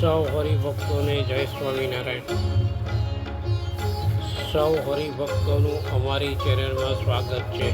સૌ હરિભક્તોને જય સ્વામિનારાયણ. સૌ હરિભક્તોનું અમારી ચેનલમાં સ્વાગત છે.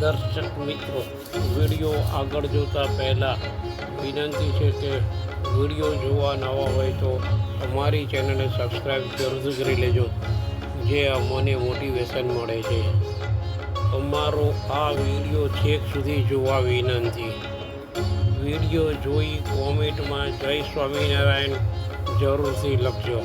દર્શક મિત્રો, વીડિયો આગળ જોતા પહેલાં વિનંતી છે કે વીડિયો જોવા નવા હોય તો અમારી ચેનલને સબસ્ક્રાઈબ જરૂર કરી લેજો, જે અમને મોટિવેશન મળે છે. અમારો આ વીડિયો છેક સુધી જોવા વિનંતી. વીડિયો જોઈ કોમેન્ટમાં જય સ્વામિનારાયણ જરૂરથી લખજો.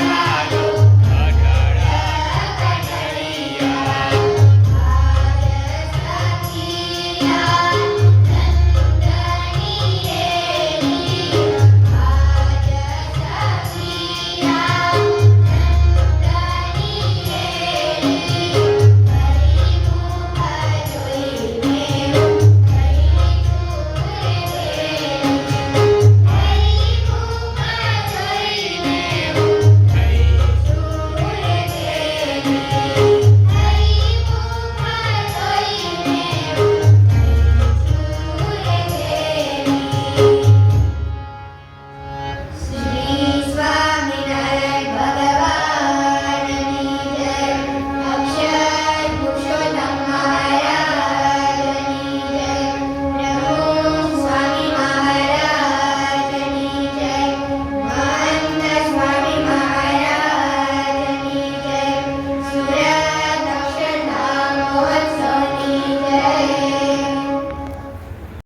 Bye.